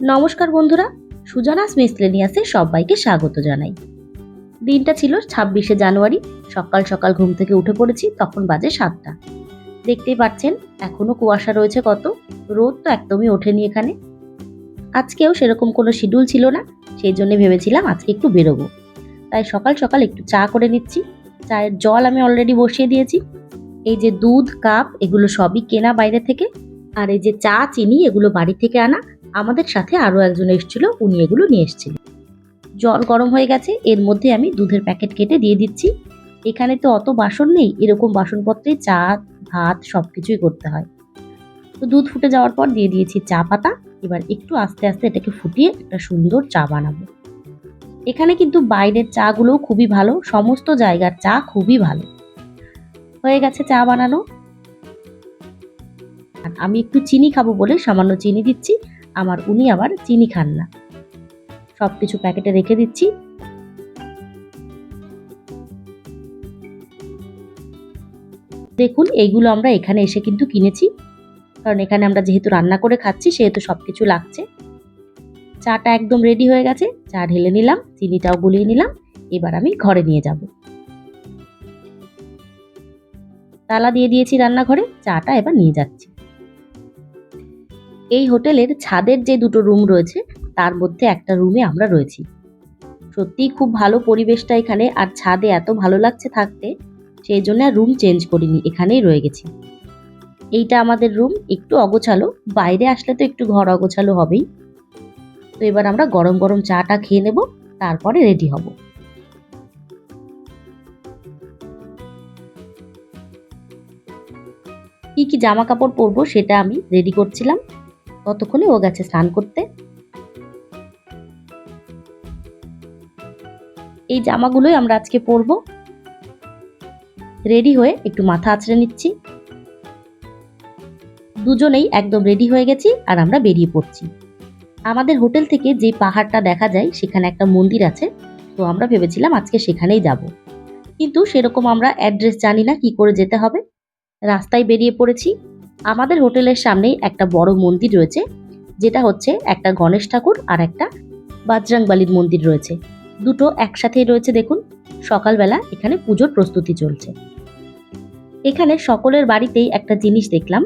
নমস্কার বন্ধুরা সুজনাস মিসলেনিয়াসে সবাইকে স্বাগত জানাই। দিনটা ছিল ছাব্বিশে জানুয়ারি, সকাল সকাল ঘুম থেকে উঠে পড়েছি, তখন বাজে সাতটা। দেখতেই পাচ্ছেন, এখনও কুয়াশা রয়েছে কত, রোদ তো একদমই ওঠেনি এখানে। আজকেও সেরকম কোনো শিডিউল ছিল না, সেই জন্য ভেবেছিলাম আজকে একটু বেরোবো। তাই সকাল সকাল একটু চা করে নিচ্ছি, চায়ের জল আমি অলরেডি বসিয়ে দিয়েছি। এই যে দুধ, কাপ, এগুলো সবই কেনা বাইরে থেকে, আর এই যে চা, চিনি, এগুলো বাড়ি থেকে আনা আমাদের সাথে আরও একজন এসেছিল, উনি এগুলো নিয়ে এসেছিলেন জল গরম হয়ে গেছে, এর মধ্যে আমি দুধের প্যাকেট কেটে দিয়ে দিচ্ছি। এখানে তো অত বাসন নেই, এরকম বাসনপত্রে চা, ভাত সব কিছুই করতে হয়। তো দুধ ফুটে যাওয়ার পর দিয়ে দিয়েছি চা পাতা, এবার একটু আস্তে আস্তে এটাকে ফুটিয়ে একটা সুন্দর চা বানাবো। এখানে কিন্তু বাইরের চাগুলো খুবই ভালো, সমস্ত জায়গার চা খুবই ভালো। হয়ে গেছে চা বানানো। আমি একটু চিনি খাব বলে সামান্য চিনি দিচ্ছি। আমার, উনি আবার চিনি খান না। সব কিছু প্যাকেটে রেখে দিচ্ছি। দেখুন, এইগুলো আমরা এখানে এসে কিন্তু কিনেছি। কারণ এখানে আমরা যেহেতু রান্না করে খাচ্ছি, সেহেতু সব কিছু লাগছে। চাটা একদম রেডি হয়ে গেছে। চা ঢেলে নিলাম, চিনিটাও গুলিয়ে নিলাম। এবার আমি ঘরে নিয়ে যাব। তালা দিয়ে দিয়েছি রান্নাঘরে। চাটা এবার নিয়ে যাচ্ছি। এই হোটেলের ছাদের যে দুটো রুম রয়েছে, তার মধ্যে একটা রুমে আমরা রয়েছি। সত্যিই খুব ভালো পরিবেশটা এখানে, আর ছাদে এত ভালো লাগছে থাকতে, সেই জন্য রুম চেঞ্জ করিনি, এখানেই রয়ে গেছি। এইটা আমাদের রুম, একটু অগোছালো, বাইরে আসলে তো একটু ঘর অগোছালো হবেই। তো এবার আমরা গরম গরম চাটা খেয়ে নেব, তারপরে রেডি হব। কি কি জামা কাপড় পরবো সেটা আমি রেডি করছিলাম। ততক্ষণে ও গেছে স্নান করতে। এই জামাগুলোই আমরা আজকে পরবো। রেডি হয়ে একটু মাথা আঁচড়ে নিচ্ছি। দুজনেই একদম রেডি হয়ে গেছি আর আমরা বেরিয়ে পড়ছি। আমাদের হোটেল থেকে যে পাহাড়টা দেখা যায়, সেখানে একটা মন্দির আছে। তো আমরা ভেবেছিলাম আজকে সেখানেই যাব। কিন্তু সেরকম আমরা অ্যাড্রেস জানি না কি করে যেতে হবে। রাস্তায় বেরিয়ে পড়েছি। আমাদের হোটেলের সামনেই একটা বড় মন্দির রয়েছে, যেটা হচ্ছে একটা গণেশ ঠাকুর আর একটা বাজরাংবালির মন্দির রয়েছে। দুটো একসাথেই রয়েছে দেখুন, সকালবেলা এখানে পুজোর প্রস্তুতি চলছে। এখানে সকলের বাড়িতেই একটা জিনিস দেখলাম,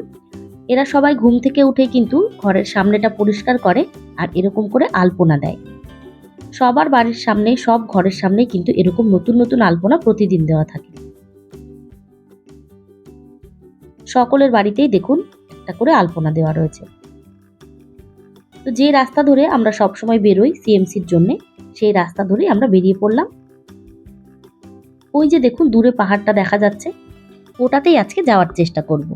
এরা সবাই ঘুম থেকে উঠে কিন্তু ঘরের সামনেটা পরিষ্কার করে আর এরকম করে আলপনা দেয়। সবার বাড়ির সামনে সব ঘরের সামনে কিন্তু এরকম নতুন নতুন আলপনা প্রতিদিন দেওয়া থাকে। সকলের বাড়িতেই দেখুন একটা করে আলপনা দেওয়া রয়েছে। তো যে রাস্তা ধরে আমরা সব সময় বেরোই সিএমসির জন্যে, সেই রাস্তা ধরেই আমরা বেরিয়ে পড়লাম। ওই যে দেখুন দূরে পাহাড়টা দেখা যাচ্ছে, ওটাতেই আজকে যাওয়ার চেষ্টা করব।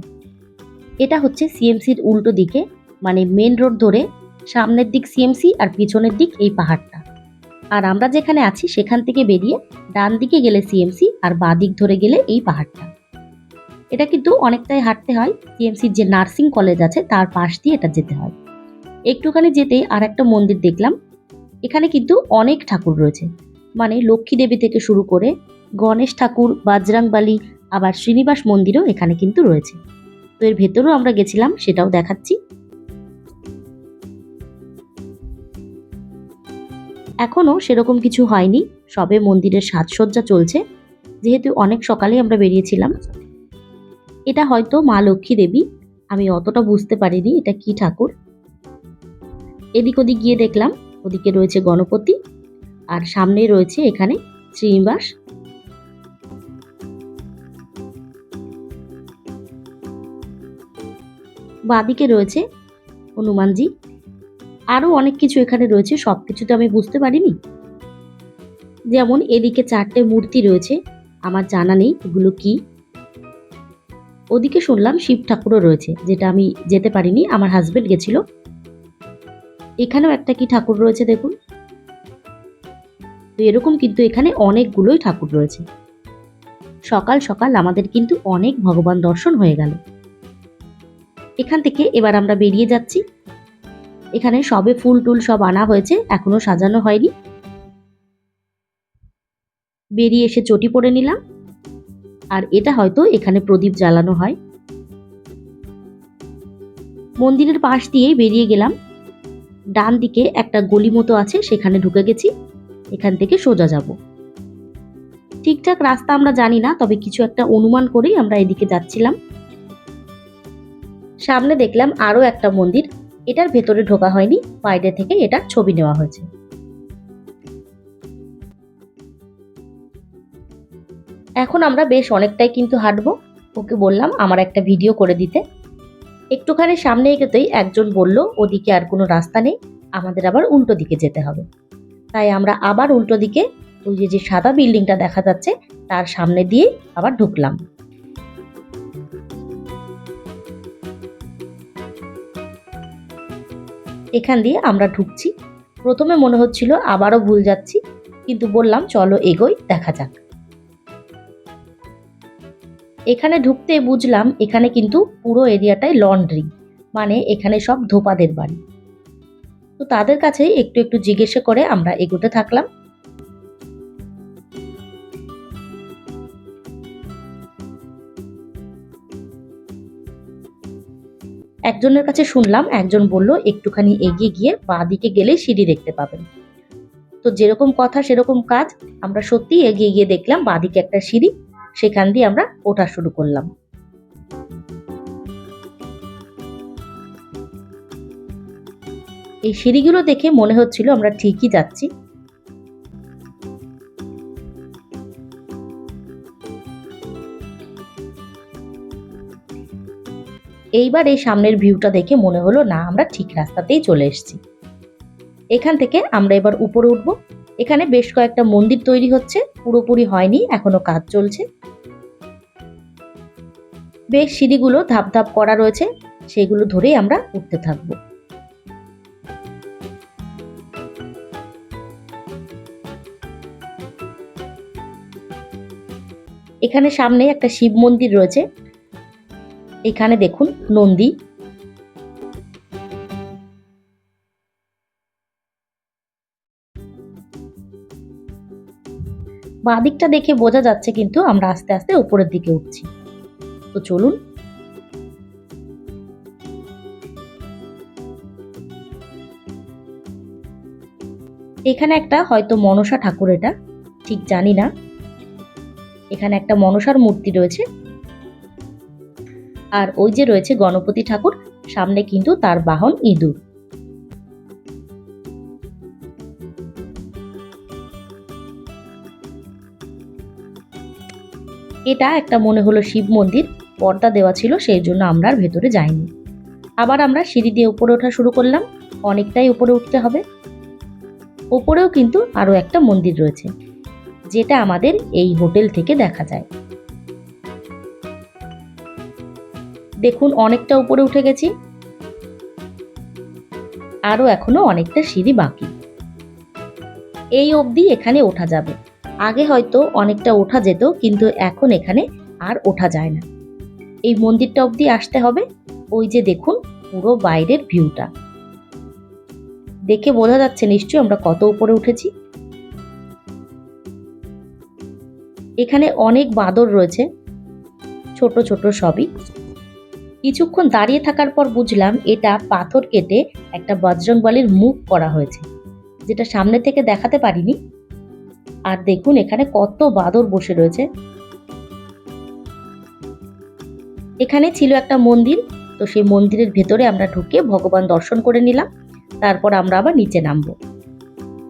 এটা হচ্ছে সিএমসির উল্টো দিকে মানে মেন রোড ধরে সামনের দিক সিএমসি আর পিছনের দিক এই পাহাড়টা। আর আমরা যেখানে আছি সেখান থেকে বেরিয়ে ডান দিকে গেলে সিএমসি আর বাঁ দিক ধরে গেলে এই পাহাড়টা। এটা কিন্তু অনেকটাই হাঁটতে হয়। সিএমসির যে নার্সিং কলেজ আছে, তার পাশ দিয়ে এটা যেতে হয়। একটুখানি যেতেই আর একটা মন্দির দেখলাম। এখানে কিন্তু অনেক ঠাকুর রয়েছে। মানে লক্ষ্মী দেবী থেকে শুরু করে গণেশ ঠাকুর, বাজরাংবালি, আবার শ্রীনিবাস মন্দিরও এখানে কিন্তু রয়েছে। তো এর ভেতরেও আমরা গেছিলাম, সেটাও দেখাচ্ছি। এখনও সেরকম কিছু হয়নি। সবে মন্দিরের সাজসজ্জা চলছে। যেহেতু অনেক সকালেই আমরা বেরিয়েছিলাম এটা হয়তো মা লক্ষ্মী দেবী। আমি অতটা বুঝতে পারিনি এটা কি ঠাকুর। এদিক ওদিক গিয়ে দেখলাম, ওদিকে রয়েছে গণপতি আর সামনে রয়েছে এখানে শ্রীনিবাস। বাঁদিকে রয়েছে হনুমানজি। আরও অনেক কিছু এখানে রয়েছে সব কিছু তো আমি বুঝতে পারিনি। যেমন এদিকে চারটে মূর্তি রয়েছে, আমার জানা নেই এগুলো কি। ওদিকে শুনলাম শিব ঠাকুরও রয়েছে, যেটা আমি যেতে পারিনি, আমার হাজবেন্ড গেছিল। এখানেও একটা কি ঠাকুর রয়েছে দেখুন। তো এরকম কিন্তু এখানে অনেকগুলোই ঠাকুর রয়েছে। সকাল সকাল আমাদের কিন্তু অনেক ভগবান দর্শন হয়ে গেল। এখান থেকে এবার আমরা বেরিয়ে যাচ্ছি। এখানে সবে ফুল টুল সব আনা হয়েছে, এখনও সাজানো হয়নি। বেরিয়ে এসে চটি পরে নিলাম। আর এটা হয়তো এখানে প্রদীপ জ্বালানো হয়। মন্দিরের পাশ দিয়েই বেরিয়ে গেলাম। ডান দিকে একটা গলি মতো আছে, সেখানে ঢুকে গেছি। এখান থেকে সোজা যাব। ঠিকঠাক রাস্তা আমরা জানি না, তবে কিছু একটা অনুমান করেই আমরা এদিকে যাচ্ছিলাম। সামনে দেখলাম আরও একটা মন্দির। এটার ভেতরে ঢোকা হয়নি, বাইরে থেকে এটার ছবি নেওয়া হয়েছে। এখন আমরা বেশ অনেকটাই কিন্তু হাঁটবো। ওকে বললাম আমার একটা ভিডিও করে দিতে। একটুখানি সামনে এগোতেই একজন বলল, ওদিকে আর কোনো রাস্তা নেই, আমাদের আবার উল্টো দিকে যেতে হবে। তাই আমরা আবার উল্টো দিকে, ওই যে যে সাদা বিল্ডিংটা দেখা যাচ্ছে, তার সামনে দিয়ে আবার ঢুকলাম। এখান দিয়ে আমরা ঢুকছি। প্রথমে মনে হচ্ছিল আবারও ভুল যাচ্ছি, কিন্তু বললাম, চলো এগোই, দেখা যাক। এখানে ঢুকতে বুঝলাম এখানে কিন্তু পুরো এরিয়াটাই লন্ড্রি মানে এখানে সব ধোপাদের বাড়ি। তো তাদের কাছে একটু একটু জিজ্ঞেসে করে আমরা এগোতে থাকলাম। একজনের কাছে শুনলাম, একজন বলল, একটুখানি এগিয়ে গিয়ে বাঁ দিকে গেলে সিঁড়ি দেখতে পাবেন। তো যেরকম কথা, সেরকম কাজ, আমরা সত্যি এগিয়ে গিয়ে দেখলাম বাঁদিকে একটা সিঁড়ি সেখান দিয়ে আমরা ওঠা শুরু করলাম। এই সিঁড়িগুলো দেখে মনে হচ্ছিল আমরা ঠিকই যাচ্ছি। এইবার এই সামনের ভিউটা দেখে মনে হলো, না, আমরা ঠিক রাস্তাতেই চলে এসেছি। এখান থেকে আমরা এবার উপরে উঠবো। এখানে বেশ কয়েকটা মন্দির তৈরি হচ্ছে, পুরোপুরি হয়নি, এখনও কাজ চলছে। বেশ সিঁড়িগুলো ধাপ ধাপ করা রয়েছে, সেগুলো ধরেই আমরা উঠতে থাকব। এখানে সামনে একটা শিব মন্দির রয়েছে। এখানে দেখুন নন্দী। বাঁদিকটা দেখে বোঝা যাচ্ছে কিন্তু আমরা আস্তে আস্তে উপরের দিকে উঠছি। তো চলুন। এখানে একটা হয়তো মনসা ঠাকুর এটা, ঠিক জানি না। এখানে একটা মনসার মূর্তি রয়েছে। আর ওই যে রয়েছে গণপতি ঠাকুর, সামনে কিন্তু তার বাহন ইঁদুর। এটা একটা মনে হলো শিব মন্দির পর্দা দেওয়া ছিল, সেই জন্য আমরা আর ভেতরে যাইনি। আবার আমরা সিঁড়ি দিয়ে উপরে ওঠা শুরু করলাম। অনেকটাই উপরে উঠতে হবে। ওপরেও কিন্তু আরও একটা মন্দির রয়েছে, যেটা আমাদের এই হোটেল থেকে দেখা যায়। দেখুন, অনেকটা উপরে উঠে গেছি। আরও এখনও অনেকটা সিঁড়ি বাকি। এই অবধি এখানে ওঠা যাবে। আগে হয়তো অনেকটা ওঠা যেত, কিন্তু এখন এখানে আর ওঠা যায় না। এই মন্দিরটা অবধি আসতে হবে। ওই যে দেখুন, পুরো বাইরের ভিউটা। দেখে বোঝা যাচ্ছে নিশ্চয়ই আমরা কত উপরে উঠেছি। এখানে অনেক বাঁদর রয়েছে, ছোট ছোট সবই। কিছুক্ষণ দাঁড়িয়ে থাকার পর বুঝলাম এটা পাথর কেটে একটা বজরংবলির মুখ করা হয়েছে, যেটা সামনে থেকে দেখাতে পারিনি। আর দেখুন এখানে কত বাঁদর বসে রয়েছে। এখানে ছিল একটা মন্দির, তো সেই মন্দিরের ভেতরে আমরা ঢুকে ভগবান দর্শন করে নিলাম, তারপর আমরা আবার নিচে নামবো।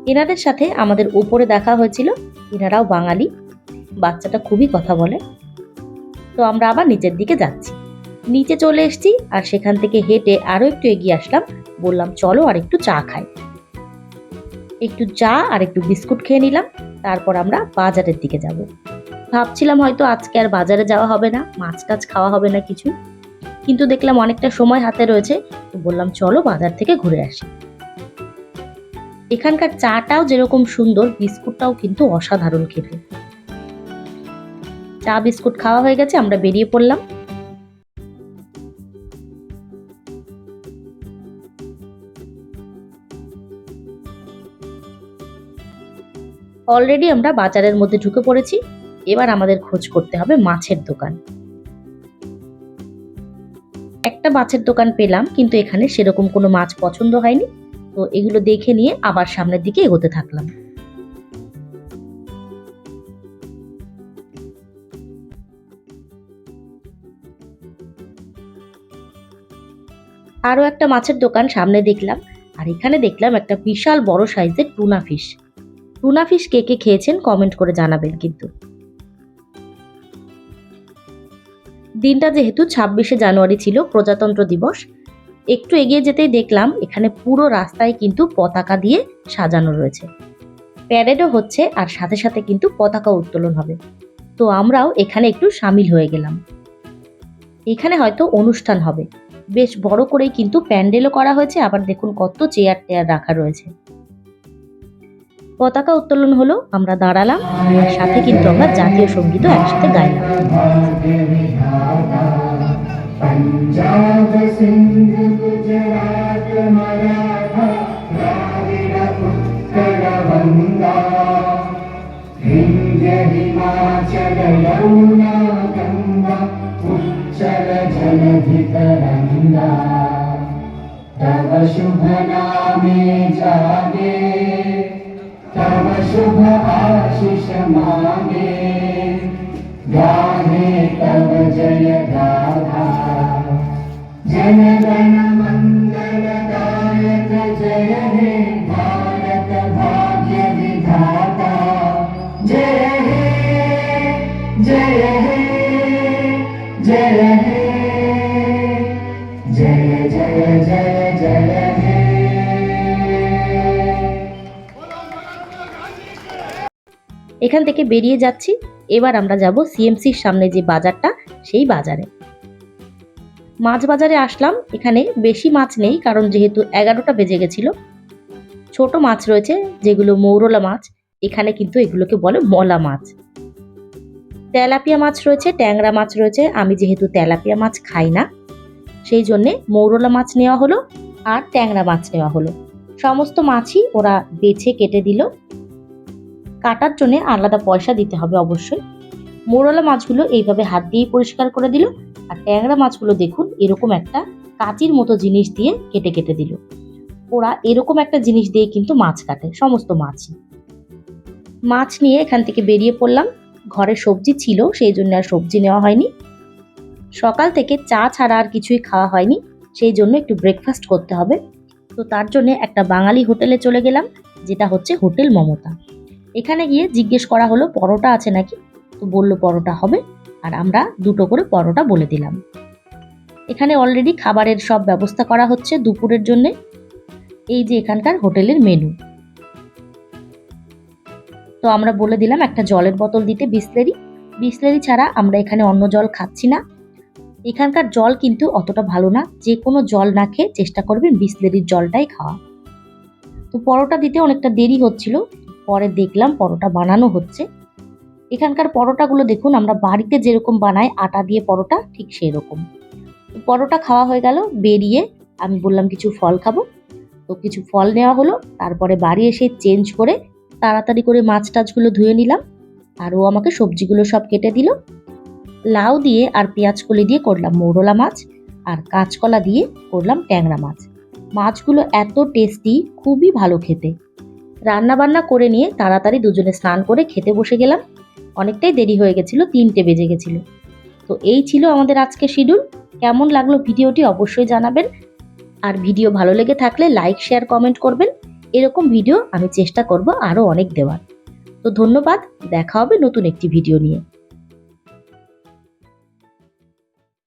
এনাদের সাথে আমাদের উপরে দেখা হয়েছিল, এনারাও বাঙালি, বাচ্চাটা খুবই কথা বলে। তো আমরা আবার নিচের দিকে যাচ্ছি। নিচে চলে এসেছি আর সেখান থেকে হেঁটে আরও একটু এগিয়ে আসলাম, বললাম, চলো আর একটু চা খাই। একটু চা আর একটু বিস্কুট খেয়ে নিলাম, তারপর আমরা বাজারের দিকে যাব। ভাবছিলাম হয়তো আজকে আর বাজারে যাওয়া হবে না, মাছ টাছ খাওয়া হবে না কিছু। কিন্তু দেখলাম অনেকটা সময় হাতে রয়েছে, তো বললাম, চলো বাজার থেকে ঘুরে আসি। এখানকার চাটাও যেরকম সুন্দর, বিস্কুটটাও কিন্তু অসাধারণ খেতে। চা, বিস্কুট খাওয়া হয়ে গেছে, আমরা বেরিয়ে পড়লাম। অলরেডি আমরা বাজারের মধ্যে ঢুকে পড়েছি। এবার আমাদের খোঁজ করতে হবে মাছের দোকান। একটা মাছের দোকান পেলাম, কিন্তু এখানে সেরকম কোনো মাছ পছন্দ হয়নি। তো এগুলো দেখে নিয়ে আবার সামনের দিকে এগোতে থাকলাম। আরও একটা মাছের দোকান সামনে দেখলাম, আর এখানে দেখলাম একটা বিশাল বড় সাইজের টুনা ফিশ। টুনা ফিশ কে কে খেয়েছেন কমেন্ট করে জানাবেন কিন্তু। দিনটা যেহেতু ছাব্বিশে জানুয়ারি ছিল, প্রজাতন্ত্র দিবস, একটু এগিয়ে যেতেই দেখলাম এখানে পুরো রাস্তায় কিন্তু পতাকা দিয়ে সাজানো রয়েছে। প্যারেডও হচ্ছে আর সাথে সাথে কিন্তু পতাকা উত্তোলন হবে। তো আমরাও এখানে একটু সামিল হয়ে গেলাম। এখানে হয়তো অনুষ্ঠান হবে। বেশ বড় করেই কিন্তু প্যান্ডেলও করা হয়েছে, আবার দেখুন কত চেয়ার টেয়ার রাখা রয়েছে। পতাকা উত্তোলন হলো আমরা দাঁড়ালাম আর সাথে কিন্তু আমরা জাতীয় সঙ্গীতও একসাথে গাইলাম पञ्जाब सिन्ध गुजरात मराठा द्राविड उत्तर बङ्गा विन्ध्य हिमाचल यमुना गङ्गा उच्चल जलधितरङ्गा तव शुभ नामे जागे तव शुभ आशीष मांगे गाहे तब जय गाधा जन गण এখান থেকে বেরিয়ে যাচ্ছি। এবার আমরা যাব সিএমসির সামনে যে বাজারটা, সেই বাজারে। মাছ বাজারে আসলাম। এখানে বেশি মাছ নেই, কারণ যেহেতু এগারোটা বেজে গেছিল। ছোট মাছ রয়েছে, যেগুলো মৌরলা মাছ। এখানে কিন্তু এগুলোকে বলে মলা মাছ। তেলাপিয়া মাছ রয়েছে, ট্যাংরা মাছ রয়েছে। আমি যেহেতু তেলাপিয়া মাছ খাই না, সেই জন্যে মৌরলা মাছ নেওয়া হলো আর ট্যাংরা মাছ নেওয়া হলো। সমস্ত মাছই ওরা বেছে কেটে দিল। কাটার জন্য আলাদা পয়সা দিতে হবে অবশ্যই। মোরলা মাছগুলো এইভাবে হাত দিয়েই পরিষ্কার করে দিল আর ট্যাংরা মাছগুলো দেখুন, এরকম একটা কাঁচির মতো জিনিস দিয়ে কেটে কেটে দিল। ওরা এরকম একটা জিনিস দিয়ে কিন্তু মাছ কাটে, সমস্ত মাছই। মাছ নিয়ে এখান থেকে বেরিয়ে পড়লাম। ঘরে সবজি ছিল, সেই জন্য আর সবজি নেওয়া হয়নি। সকাল থেকে চা ছাড়া আর কিছুই খাওয়া হয়নি, সেই জন্য একটু ব্রেকফাস্ট করতে হবে। তো তার জন্য একটা বাঙালি হোটেলে চলে গেলাম, যেটা হচ্ছে হোটেল মমতা। এখানে গিয়ে জিজ্ঞেস করা হলো, পরোটা আছে নাকি? তো বলল, পরোটা হবে। আর আমরা দুটো করে পরোটা বলে দিলাম। এখানে অলরেডি খাবারের সব ব্যবস্থা করা হচ্ছে দুপুরের জন্য। এই যে এখানকার হোটেলের মেনু তো আমরা বলে দিলাম, একটা জলের বোতল দিতে বিসলেরি। বিসলেরি ছাড়া আমরা এখানে অন্য জল খাচ্ছি না। এখানকার জল কিন্তু অতটা ভালো না। যে কোনো জল না খেয়ে চেষ্টা করবেন বিসলেরির জলটাই খাওয়া। তো পরোটা দিতে অনেকটা দেরি হচ্ছিল। পরে দেখলাম পরোটা বানানো হচ্ছে। এখানকার পরোটাগুলো দেখুন, আমরা বাড়িতে যেরকম বানাই, আটা দিয়ে পরোটা, ঠিক সেই রকম পরোটা খাওয়া হয়ে গেল, বেরিয়ে আমি বললাম কিছু ফল খাব। তো কিছু ফল নেওয়া হলো, তারপরে বাড়ি এসে চেঞ্জ করে তাড়াতাড়ি করে মাছ টাছগুলো ধুয়ে নিলাম। আর ও আমাকে সবজিগুলো সব কেটে দিল। লাউ দিয়ে আর পেঁয়াজ কলি দিয়ে করলাম মৌরলা মাছ, আর কাঁচকলা দিয়ে করলাম ট্যাংরা মাছ। মাছগুলো এত টেস্টি, খুবই ভালো খেতে। রান্না বান্না করে নিয়ে তাড়াতাড়ি দুজনে স্নান করে খেতে বসে গেলাম। অনেকটাই দেরি হয়ে গেছিল, তিনটে বেজে গেছিল। তো এই ছিল আমাদের আজকে শিডিউল কেমন লাগল ভিডিওটি অবশ্যই জানাবেন। আর ভিডিও ভালো লেগে থাকলে লাইক শেয়ার কমেন্ট করবেন। এরকম ভিডিও আমি চেষ্টা করব আরও অনেক দেওয়ার। তো ধন্যবাদ, দেখা হবে নতুন একটি ভিডিও নিয়ে।